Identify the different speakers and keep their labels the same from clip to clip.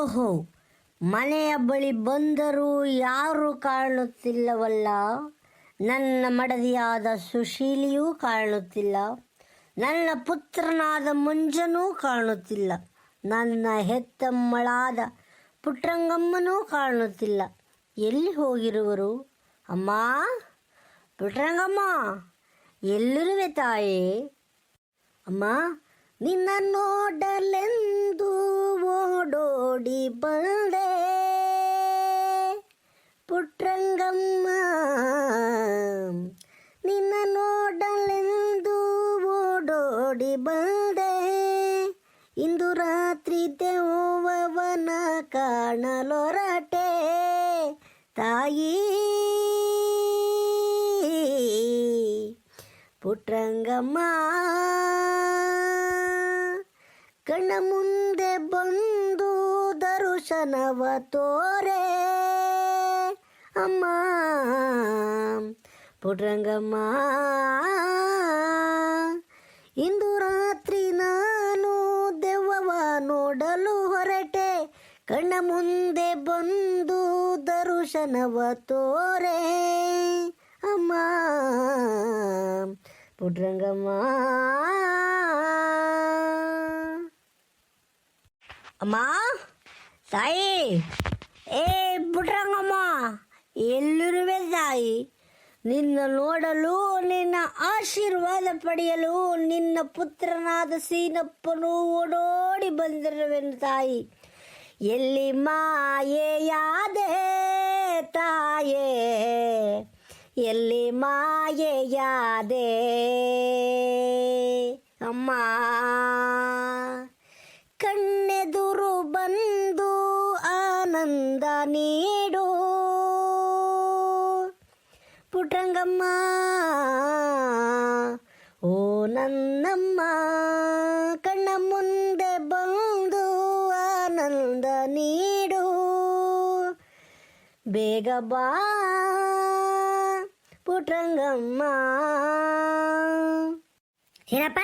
Speaker 1: ಓಹೋ, ಮನೆಯ ಬಳಿ ಬಂದರೂ ಯಾರು ಕಾಣುತ್ತಿಲ್ಲವಲ್ಲ? ನನ್ನ ಮಡದಿಯಾದ ಸುಶೀಲಿಯೂ ಕಾಣುತ್ತಿಲ್ಲ. ನನ್ನ ಪುತ್ರನಾದ ಮುಂಜನೂ ಕಾಣುತ್ತಿಲ್ಲ. ನನ್ನ ಹೆತ್ತಮ್ಮಳಾದ ಪುಟ್ರಂಗಮ್ಮನೂ ಕಾಣುತ್ತಿಲ್ಲ. ಎಲ್ಲಿ ಹೋಗಿರುವರು? ಅಮ್ಮ ಪುಟ್ರಂಗಮ್ಮ ಎಲ್ಲಿರುವೆ ತಾಯೇ? ಅಮ್ಮ ನಿನ್ನ ನೋಡಲೆಂದು ಓಡೋಡಿ ಬಂದೆ. ಪುಟ್ರಂಗಮ್ಮ, ನಿನ್ನ ನೋಡಲೆಂದು ಓಡೋಡಿ ಬಂದೆ. ಇಂದು ರಾತ್ರಿ ದೆವ್ವವನ ಕಾಣಲೊರಟೆ. ತಾಯಿ, ಪುಟ್ರಂಗಮ್ಮ ಕಣ್ಣ ಮುಂದೆ ಬಂದು ದರ್ಶನವ ತೋರೆ. ಅಮ್ಮ, ಪುಟ್ರಂಗಮ್ಮ, ಇಂದು ರಾತ್ರಿ ನಾನು ದೆವ್ವವ ನೋಡಲು ಹೊರಟೆ. ಕಣ್ಣ ಮುಂದೆ ಬಂದು ದರ್ಶನವ ತೋರೆ. ಅಮ್ಮ, ಪುಟ್ರಂಗಮ್ಮ ಅಮ್ಮ, ತಾಯಿ, ಏ ಪುಟ್ರಂಗಮ್ಮ ಎಲ್ಲಿರುವೆ ತಾಯಿ? ನಿನ್ನ ನೋಡಲು, ನಿನ್ನ ಆಶೀರ್ವಾದ ಪಡೆಯಲು, ನಿನ್ನ ಪುತ್ರನಾದ ಸೀನಪ್ಪನು ಓಡೋಡಿ ಬಂದಿರುವೆನು ತಾಯಿ. ಎಲ್ಲಿ ಮಾಯೆಯಾದೆ ತಾಯೇ? ಎಲ್ಲಿ ಮಾಯೆಯಾದೆ? ಅಮ್ಮ. ಪುಟ್ರಂಗಮ್ಮ ಓ ನನ್ನಮ್ಮ, ಕಣ್ಣ ಮುಂದೆ ಬಂದು ಆನಂದ ನೀಡು. ಬೇಗ ಬಾ, ಪುಟ್ರಂಗಮ್ಮ.
Speaker 2: ಏನಪ್ಪ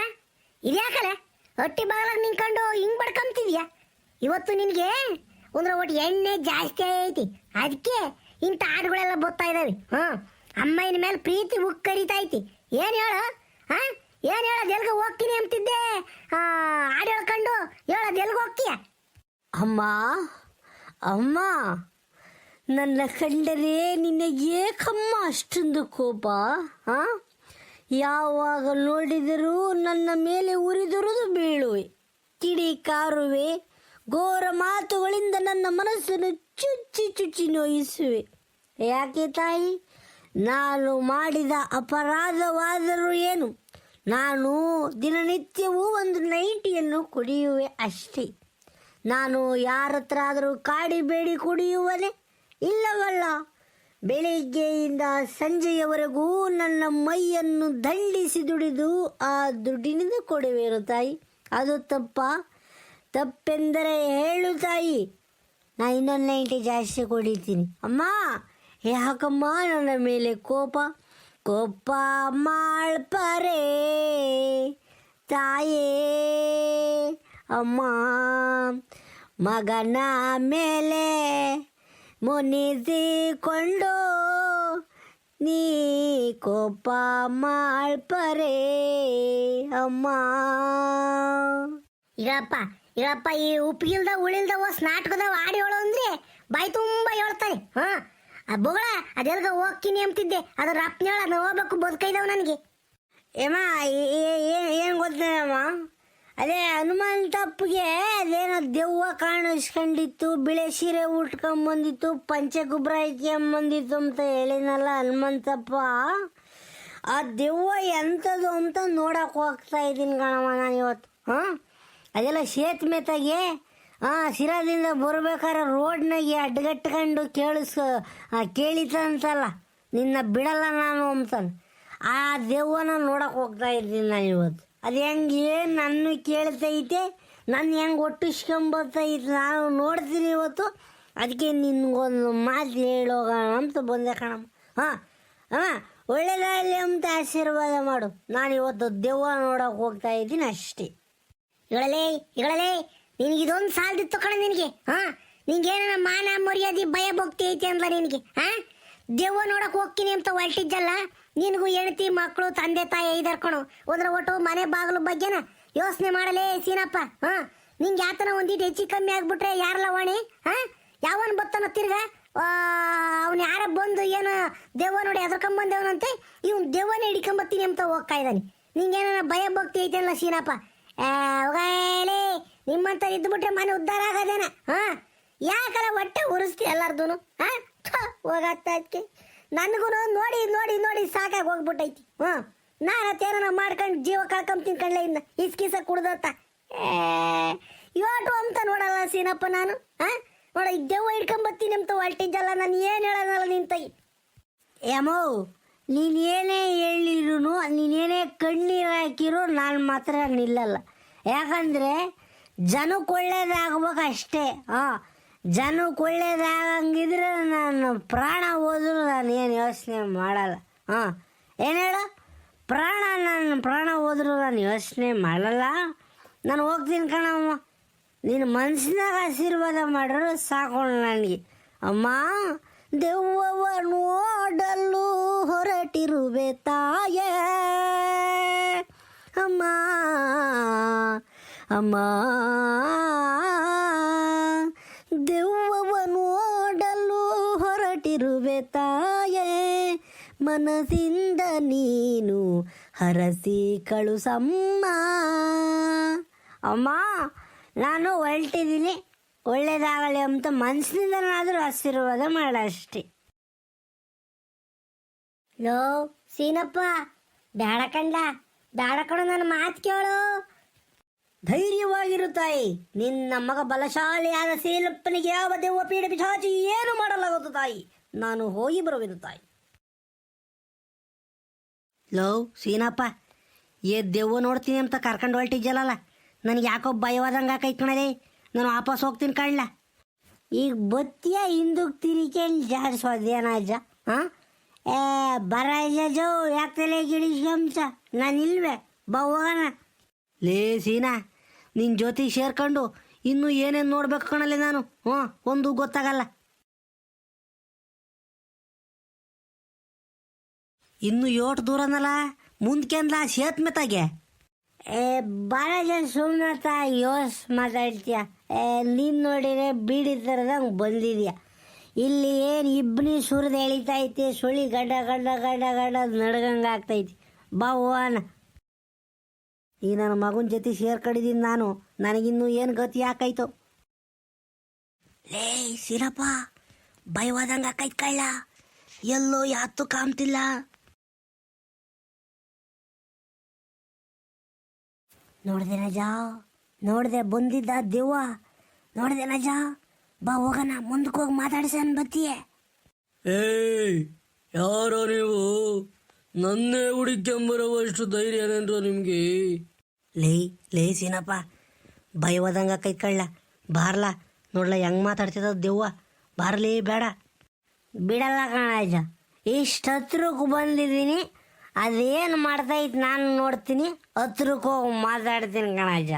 Speaker 2: ಇದ್ಯಾಕಲೆ ಹೊಟ್ಟಿ ಬಾಗ್ಲಾಗ ನಿಂತ್ಕೊಂಡು ಹಿಂಗ್ ಬಡ್ಕೊಂತಿದ್ಯಾ? ಇವತ್ತು ನಿನಗೆ ಒಂದ್ರ ಒಟ್ಟು ಎಣ್ಣೆ ಜಾಸ್ತಿ ಐತಿ. ಅದಕ್ಕೆ ಇಂಥ ಹಾಡುಗಳೆಲ್ಲ ಬರ್ತಾ ಇದಾವೆ. ಹ್ಮ್. ಅಮ್ಮನ ಮೇಲೆ ಪ್ರೀತಿ ಉಕ್ ಐತಿ ಏನ್ ಹೇಳು? ಹಾ ಏನ್ ಹೇಳ? ಎಲ್ಗ ಹೋಗ್ತೀನಿ ಅಂತಿದ್ದೆ. ಹಾಡು ಹೇಳ್ಕೊಂಡು ಹೇಳೋದು ಎಲ್ಗ ಹೋಗ್ತೀಯ?
Speaker 1: ಅಮ್ಮ ಅಮ್ಮ ನನ್ನ ಕಂಡರೆ ನಿನಗೆ ಏಕಮ್ಮ ಅಷ್ಟೊಂದು ಕೋಪ. ಹಾ ಯಾವಾಗ ನೋಡಿದರೂ ನನ್ನ ಮೇಲೆ ಉರಿದುರುದು ಬೀಳುವೆ. ಕಿಡಿ ಕಾರುವೆ ಘೋರ ಮಾತುಗಳಿಂದ ನನ್ನ ಮನಸ್ಸನ್ನು ಚುಚ್ಚಿ ಚುಚ್ಚಿ ನೋಯಿಸುವೆ. ಯಾಕೆ ತಾಯಿ? ನಾನು ಮಾಡಿದ ಅಪರಾಧವಾದರೂ ಏನು? ನಾನು ದಿನನಿತ್ಯವೂ ಒಂದು ನೈಟಿಯನ್ನು ಕುಡಿಯುವೆ ಅಷ್ಟೇ. ನಾನು ಯಾರ ಹತ್ರ ಆದರೂ ಕಾಡಿ ಬೇಡಿ ಕುಡಿಯುವನೆ ಇಲ್ಲವಲ್ಲ? ಬೆಳಿಗ್ಗೆಯಿಂದ ಸಂಜೆಯವರೆಗೂ ನನ್ನ ಮೈಯನ್ನು ದಂಡಿಸಿ ದುಡಿದು ಆ ದುಡ್ಡಿನಿಂದ ಕೊಡುವೆನು ತಾಯಿ? ಅದು ತಪ್ಪ? ತಪ್ಪೆಂದರೆ ಹೇಳು ತಾಯಿ. ನಾ ಇನ್ನೊಂದು ನೈಂಟಿ ಜಾಸ್ತಿ ಕುಡಿತೀನಿ. ಅಮ್ಮ! ಯಾಕಮ್ಮ ನನ್ನ ಮೇಲೆ ಕೋಪ? ಕೋಪ ಮಾಡ್ಪರೆ. ತಾಯೇ, ಅಮ್ಮ, ಮಗನ ಮೇಲೆ ಮುನಿಸಿಕೊಂಡು ನೀ ಕೋಪ ಮಾಡ್ಪರೆ, ಅಮ್ಮ.
Speaker 2: ಇರಪ್ಪ ಇರಪ್ಪ, ಈ ಉಪ್ಪಿಗಿಲ್ದ, ಉಳಿಲ್ದ ಹೊಸ್ ನಾಟಕದವ ಹಾಡು ಹೇಳು ಅಂದ್ರೆ ಬಾಯಿ ತುಂಬಾ ಹೇಳ್ತಾನೆ. ಹಾ ಬೊಗಳ, ಅದೆಲ್ಗ ಹೋಗ್ತೀನಿ ಅಂತಿದ್ದೆ ಅದು ರಪ್ನೇಳ, ಅದು ಹೋಗ್ಬೇಕು ಬದುಕೈದವ್ ನನಗೆ.
Speaker 1: ಏಮ್ಮ ಏನು ಗೊತ್ತಮ್ಮ ಅದೇ ಹನುಮಂತಪ್ಪಗೆ ಅದೇನೋ ದೆವ್ವ ಕಾಣಿಸ್ಕೊಂಡಿತ್ತು, ಬಿಳೆ ಸೀರೆ ಉಟ್ಕೊಂಬಂದಿತ್ತು ಪಂಚೆ ಗೊಬ್ಬರ ಬಂದಿತ್ತು ಅಂತ ಹೇಳಿನಲ್ಲ ಹನುಮಂತಪ್ಪ ಆ ದೆವ್ವ ಎಂಥದ್ದು ಅಂತ ನೋಡಕ್ಕೆ ಹೋಗ್ತಾ ಇದ್ದೀನಿ ಗಣಮ್ಮ ನಾನು ಇವತ್ತು ಹಾಂ? ಅದೆಲ್ಲ ಸೇತುಮೆತಾಗೆ ಹಾಂ ಸಿರಾದಿಂದ ಬರ್ಬೇಕಾದ್ರೆ ರೋಡ್ನಾಗೆ ಅಡ್ಗಟ್ಕೊಂಡು ಕೇಳಿಸ್. ಕೇಳಿತಂತಲ್ಲ, ನಿನ್ನ ಬಿಡಲ್ಲ ನಾನು ಅಂತಾನೆ. ಆ ದೆವ್ವನ ನೋಡಕ್ಕೆ ಹೋಗ್ತಾ ಇದ್ದೀನಿ ನಾನು ಇವತ್ತು. ಅದು ಹೆಂಗೆ ಏನು ನನ್ನ ಕೇಳ್ತೈತೆ, ನನ್ನ ಹೆಂಗೆ ಒಟ್ಟಿಸ್ಕೊಂಬತ್ತೈತೆ ನಾನು ನೋಡ್ತೀನಿ ಇವತ್ತು. ಅದಕ್ಕೆ ನಿನ್ಗೊಂದು ಮಾತು ಹೇಳೋಗೋಣ ಅಂತ ಬಂದೆ ಕಣಮ್ಮ. ಹಾಂ ಹಾಂ ಒಳ್ಳೇದಾಗಲಿ ಅಂತ ಆಶೀರ್ವಾದ ಮಾಡು. ನಾನು ಇವತ್ತು ದೆವ್ವ ನೋಡಕ್ಕೆ ಹೋಗ್ತಾ ಇದ್ದೀನಿ ಅಷ್ಟೇ.
Speaker 2: ಹೇಳಲೇ ಹೇಳಲೇ ನಿನಗೆ ಇದೊಂದು ಸಾಲದಿತ್ತು ಕಣ ನಿನಗೆ. ಹಾ? ನಿಂಗೇನ ಮಾನ, ಮರ್ಯಾದೆ, ಭಯ, ಭಕ್ತಿ ಐತಿ ಅಂದ್ಲ ನಿನಗೆ. ಹಾ? ದೆವ್ವ ನೋಡಕ್ ಹೋಗ್ತೀನಿ ಅಂತ ಹೊರಟಿದ್ದಲ್ಲ, ನಿನಗೂ ಹೆಂಡತಿ ಮಕ್ಕಳು ತಂದೆ, ತಾಯಿ ಐದರ್ಕೊಣು ಹೋದ್ರ ಒಟ್ಟು ಮನೆ ಬಾಗಿಲು ಬಗ್ಗೆನ ಯೋಚನೆ ಮಾಡಲೇ ಸೀನಪ್ಪ. ಹಾ? ನಿಂಗೆ ಯಾತನ ಒಂದಿಟ್ಟು ಹೆಚ್ಚು ಕಮ್ಮಿ ಆಗ್ಬಿಟ್ರೆ ಯಾರಲ್ಲ ವಾಣಿ? ಹಾ? ಯಾವನ್ ಬತ್ತನ ತಿರ್ಗ? ಅವನು ಯಾರ ಬಂದು ಏನು ದೆವ್ವ ನೋಡಿ ಎದ್ರಕೊಂಬಂದೇವನಂತೆ ಇವ್ನು ದೆವ್ವನೇ ಹಿಡ್ಕೊಂಬತ್ತೀನಿ ಅಂತ ಹೋಗ್ತಾ ಇದ್ದಾನೆ. ನಿಂಗೇನ ಭಯ, ಭಕ್ತಿ ಐತೆ ಅಲ್ಲ ಸೀನಪ್ಪ. ನಿಮ್ಮಂತ ಇದ್ಬಿಟ್ರೆ ಮನೆ ಉದ್ಧಾರ ಆಗದೇನ, ಹಾ? ಯಾಕಲ್ಲ ಹೊಟ್ಟೆ ಉರಿಸ್ತಿ ಎಲ್ಲಾರ್ದು ಹಾ? ಅದಕ್ಕೆ ನನಗೂ ನೋಡಿ ನೋಡಿ ನೋಡಿ ಸಾಕಾಗಿ ಹೋಗ್ಬಿಟ್ಟೈತಿ, ಹ್ಞೂ? ನಾನು ತೇನ ಮಾಡ್ಕೊಂಡು ಜೀವ ಕಳ್ಕೊಂಡ್ ತಿನ್ಕೊಂಡ್ಲೆ ಇನ್ನ ಇಸ್ಕಿಸ ಕುಡ್ದತ್ತ. ಯೋಟು ಅಂತ ನೋಡಲ್ಲ ಸೀನಪ್ಪ ನಾನು, ಹಾ? ನೋಡ ಈಗ ದೆವ್ವ ಹಿಡ್ಕೊಂಬತ್ತೀನಿ ಅಂತ ಹೊಲ್ಟಿದ್ದಲ್ಲ ನಾನು ಏನು ನಿನ್ ತೈ
Speaker 1: ಯಮೋ ನೀನು ಏನೇ ಹೇಳಿರು ನೀನೇನೇ ಕಣ್ಣೀರು ಹಾಕಿರು, ನಾನು ಮಾತ್ರ ನಿಲ್ಲಲ್ಲ. ಯಾಕಂದರೆ ಜನಕ್ಕೆ ಒಳ್ಳೇದಾಗ್ಬೇಕು ಅಷ್ಟೇ. ಹಾಂ ಜನಕ್ಕೆ ಒಳ್ಳೇದಾಗಂಗಿದ್ರೆ ನಾನು ಪ್ರಾಣ ಹೋದ್ರು ನಾನು ಏನು ಯೋಚನೆ ಮಾಡಲ್ಲ. ಹಾಂ, ಏನು ಹೇಳು? ಪ್ರಾಣ, ನಾನು ಪ್ರಾಣ ಹೋದ್ರು ನಾನು ಯೋಚನೆ ಮಾಡಲ್ಲ. ನಾನು ಹೋಗ್ತೀನಿ ಕಣಮ್ಮ. ನೀನು ಮನಸ್ಸಿನಾಗ ಆಶೀರ್ವಾದ ಮಾಡಿದ್ರು ಸಾಕು ನನಗೆ. ಅಮ್ಮ, ದೆವ್ವವ ನೋಡಲು ಹೊರಟಿರುವೆ ತಾಯೇ. ಅಮ್ಮ ಅಮ್ಮ ದೆವ್ವವ ನೋಡಲು ಹೊರಟಿರುವೆ ತಾಯೇ, ಮನಸ್ಸಿಂದ ನೀನು ಹರಸಿ ಕಳುಸಮ್ಮ. ಅಮ್ಮ, ನಾನು ಹೊರಟಿದ್ದೀನಿ. ಒಳ್ಳೇದಾಗಲಿ ಅಂತ ಮನಸ್ಸಿನಿಂದನಾದರೂ ಆಶೀರ್ವಾದ ಮಾಡಷ್ಟೆ.
Speaker 2: ಲೋ, ಸೀನಪ್ಪ ಬ್ಯಾಡ ಕಂಡ ಬ್ಯಾಡ ಕಣ, ನನ್ನ ಮಾತು ಕೇಳು.
Speaker 1: ಧೈರ್ಯವಾಗಿರು ತಾಯಿ ನಿನ್ನ ಮಗ ಬಲಶಾಲಿಯಾದ ಸೇಲಪ್ಪನಿಗೆ ಯಾವ ದೆವ್ವ ಪೀಡ ಪಿಶಾಚಿ ಏನು ಮಾಡಲಾಗುತ್ತ ತಾಯಿ? ನಾನು ಹೋಗಿ ಬರುವೆನು ತಾಯಿ. ಲೋ, ಸೀನಪ್ಪ, ಏ ದೆವ್ವ ನೋಡ್ತೀನಿ ಅಂತ ಕರ್ಕೊಂಡು ಹೊರಟಿದ್ಯಲ್ಲ ನನಗೆ ಯಾಕೋ ಭಯವಾದಂಗೆ ಆಕೈತ್ ಕಣಲೇ. ನಾನು ವಾಪಸ್ ಹೋಗ್ತೀನಿ ಕಳ್ಳ ಈಗ ಬತ್ತಿಯ ಹಿಂದಕ್ಕೆ ತಿರಿಕೆ ಜಾಡ್ಸೋದೇನ ಅಜ್ಜ ಹಾಂ ಏ, ಬರ ಯಾಕೆ ಗಿಡಿಸ್ಕೊಂಸ ನಾನು ಇಲ್ವೇ ಬಾ ಲೇ, ಸೀನಾ ನಿನ್ನ ಜೊತೆ ಸೇರ್ಕೊಂಡು ಇನ್ನು ಏನೇನು ನೋಡ್ಬೇಕು ಕಣಲೆ ನಾನು? ಹ್ಞೂ, ಒಂದು ಗೊತ್ತಾಗಲ್ಲ. ಇನ್ನು ಏಟ್ ದೂರನಲ್ಲ? ಮುಂದ್ಕೆಂದ್ಲ ಸೇತ್ ಮೆತ್ತಾಗೆ. ಏ ಭಾಳ ಜನ ಸುಮ್ಮನತ ಯೋಸ್ ಮಾತಾಡ್ತೀಯ? ಏ, ನೀನು ನೋಡಿದ್ರೆ ಬೀಡಿ ಥರದಂಗೆ ಬಂದಿದ್ಯಾ? ಇಲ್ಲಿ ಏನು ಇಬ್ಬನಿ ಸುರಿದು ಎಳಿತೈತಿ ಸುಳಿ ಗಡ್ಡ ಗಡ್ಡ ಗಡ್ಡ ಗಡ್ಡ ನಡ್ಗಂಗೆ ಆಗ್ತೈತಿ. ಬಾ ಹೋಗೋಣ. ಈ ನನ್ನ ಮಗನ ಜೊತೆ ಸೇರ್ಕೊಂಡಿದ್ದೀನಿ ನಾನು. ನನಗಿನ್ನೂ ಏನು ಗತಿ ಯಾಕಾಯ್ತು ಲೇ ಸಿರಪ್ಪ ಭಯವಾದಂಗೆ ಆಕೈತ್ ಕಳ್ಳ. ಎಲ್ಲೋ ಯಾತು ಕಾಮ್ತಿಲ್ಲ ನೋಡಿದೆ ನಜ ನೋಡಿದೆ ಬಂದಿದ್ದ ದೆವ್ವ. ನೋಡಿದೆ ನಜ ಬಾ ಹೋಗೋಣ ಮುಂದಕ್ಕೆ ಹೋಗಿ ಮಾತಾಡ್ಸನ್ ಬತ್ತೀಯೇ.
Speaker 3: ಯಾರೋ ನೀವು? ನನ್ನೇ ಹುಡುಕ್ಯಂಬರುವಷ್ಟು ಧೈರ್ಯ ಏನೇನ್ರೋ ನಿಮ್ಗೆ?
Speaker 1: ಲೇ ಲೇ ಸೀನಪ್ಪ, ಭಯವಾದಂಗ ಕೈ ಕಳ್ಳ, ಬಾರ್ಲಾ, ನೋಡ್ಲ ಹೆಂಗ್ ಮಾತಾಡ್ತಿದ ದೆವ್ವ, ಬಾರ್ಲಿ ಬೇಡ. ಬಿಡಲ್ಲ ಕಣಜ ಇಷ್ಟು ಹತ್ರಕ್ಕೆ ಬಂದಿದ್ದೀನಿ, ಅದೇನು ಇತ್ತು ನಾನು ನೋಡ್ತೀನಿ ಹತ್ರಕ್ಕೆ ಹೋಗಿ ಮಾತಾಡ್ತೀನಿ ಕಣಜ